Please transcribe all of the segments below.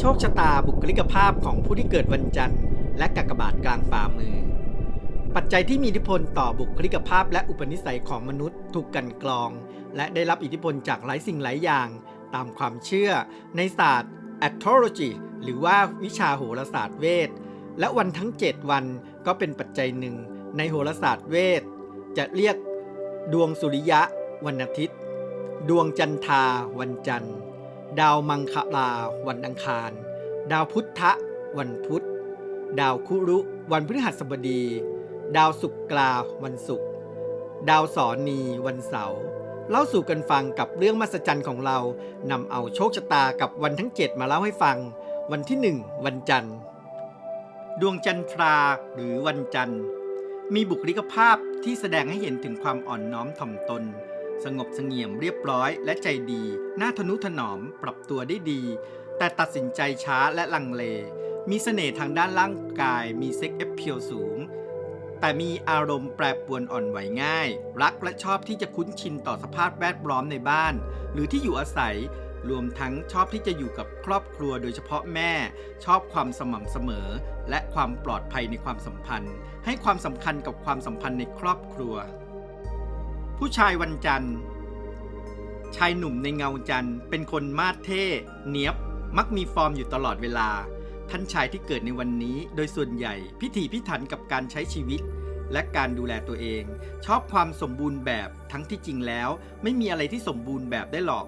โชคชะตาบุคลิกภาพของผู้ที่เกิดวันจันทร์ และกากบาทกลางฝ่ามือ ปัจจัยที่มีอิทธิพลต่อบุคลิกภาพและอุปนิสัยของมนุษย์ ถูกกันกรอง และได้รับอิทธิพลจากหลายสิ่งหลายอย่าง ตามความเชื่อ ในศาสตร์ astrology หรือว่าวิชาโหราศาสตร์เวท และวันทั้ง 7 วันก็เป็นปัจจัยหนึ่ง ในโหราศาสตร์เวท จะเรียกดวงสุริยะ วันอาทิตย์ ดวงจันทราวันจันทร์ ดาวมังคลาวันอังคาร ดาวพุทธะ วันพุธ ดาวคุรุ วันพฤหัสบดี ดาวศุกกลาวันศุกร์ดาวสอนีวันเสาร์เล่าสู่กันฟังกับเรื่องมหัศจรรย์ของเรานำเอาโชคชะตากับวันทั้ง7มาเล่าให้ฟัง วันที่1วันจันทร์ ดวงจันทราหรือวันจันทร์ มีบุคลิกภาพที่แสดงให้เห็นถึงความอ่อนน้อมถ่อมตน สงบเสงี่ยมเรียบร้อยและใจดีน่าทนุถนอมปรับตัวได้ดี แต่ตัดสินใจช้าและลังเล มีเสน่ห์ทางด้านร่างกายมีเซ็กเอฟเพียวสูง แต่มีอารมณ์แปรปรวนอ่อนไหวง่าย รักและชอบที่จะคุ้นชินต่อสภาพแวดล้อมในบ้าน หรือที่อยู่อาศัยรวมทั้งชอบที่จะอยู่กับครอบครัวโดยเฉพาะแม่ ชอบความสม่ำเสมอ และความปลอดภัยในความสัมพันธ์ ให้ความสำคัญกับความสัมพันธ์ในครอบครัว ผู้ชายวันจันทร์ ชายหนุ่มในเงาจันทร์ เป็นคนมาดเท่เนียบ มักมีฟอร์มอยู่ตลอดเวลา ท่านชายที่เกิดในวันนี้ โดยส่วนใหญ่พิถีพิถันกับการใช้ชีวิต และการดูแลตัวเอง ชอบความสมบูรณ์แบบทั้งที่จริงแล้ว ไม่มีอะไรที่สมบูรณ์แบบได้หรอก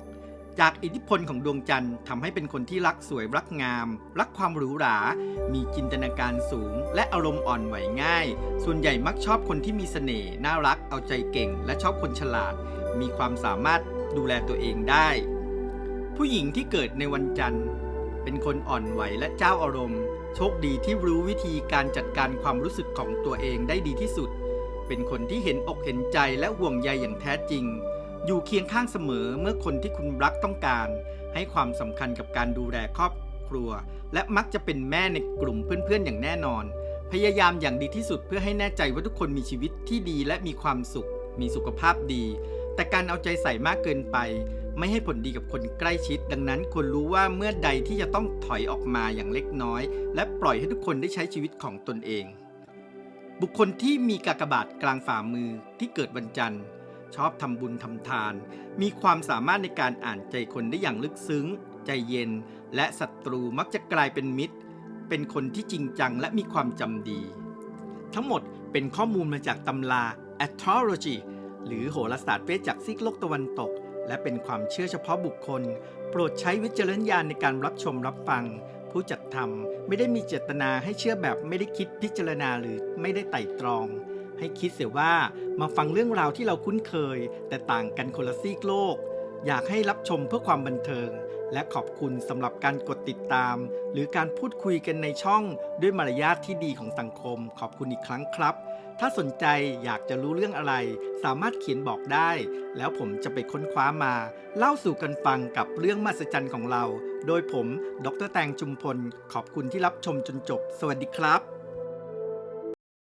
จากอิทธิพลของดวงจันทร์ทำให้เป็นคนที่รักสวยรักงาม รักความหรูหรา มีจินตนาการสูง และอารมณ์อ่อนไหวง่าย ส่วนใหญ่มักชอบคนที่มีเสน่ห์น่ารักเอาใจเก่ง และชอบคนฉลาด มีความสามารถดูแลตัวเองได้ ผู้หญิงที่เกิดในวันจันทร์ เป็นคนอ่อนไหวและเจ้าอารมณ์ โชคดีที่รู้วิธีการจัดการความรู้สึกของตัวเองได้ดีที่สุด เป็นคนที่เห็นอกเห็นใจและห่วงใยอย่างแท้จริง อยู่เคียงข้างเสมอเมื่อคนที่คุณรักต้องการ ให้ความสำคัญกับการดูแลครอบครัว และมักจะเป็นแม่ในกลุ่มเพื่อนๆอย่างแน่นอน พยายามอย่างดีที่สุดเพื่อให้แน่ใจว่าทุกคนมีชีวิตที่ดีและมีความสุข มีสุขภาพดี แต่การเอาใจใส่มากเกินไป ไม่ให้ผลดีกับคนใกล้ชิด ดังนั้นควรรู้ว่าเมื่อใดที่จะต้องถอยออกมาอย่างเล็กน้อย และปล่อยให้ทุกคนได้ใช้ชีวิตของตนเอง บุคคลที่มีกากบาทกลางฝ่ามือที่เกิดวันจันทร์ ชอบทำบุญทำทาน มีความสามารถในการอ่านใจคนได้อย่างลึกซึ้ง ใจเย็น และศัตรูมักจะกลายเป็นมิตร เป็นคนที่จริงจังและมีความจำดี ทั้งหมดเป็นข้อมูลมาจากตำรา astrology หรือโหราศาสตร์เวจากซีกโลกตะวันตก และเป็นความเชื่อเฉพาะบุคคล โปรดใช้วิจารณญาณในการรับชมรับฟัง ผู้จัดทำไม่ได้มีเจตนาให้เชื่อแบบไม่ได้คิดพิจารณาหรือไม่ได้ไต่ตรอง ให้คิดเสียว่ามาฟังเรื่องราวที่เราคุ้นเคย แต่ต่างกันคนละซีกโลก อยากให้รับชมเพื่อความบันเทิง และขอบคุณสำหรับการกดติดตาม หรือการพูดคุยกันในช่องด้วยมารยาทที่ดีของสังคม ขอบคุณอีกครั้งครับ ถ้าสนใจอยากจะรู้เรื่องอะไร สามารถเขียนบอกได้ แล้วผมจะไปค้นคว้ามา เล่าสู่กันฟังกับเรื่องมหัศจรรย์ของเรา โดยผม ดรแตงจุมพล ขอบคุณที่รับชมจนจบ สวัสดีครับ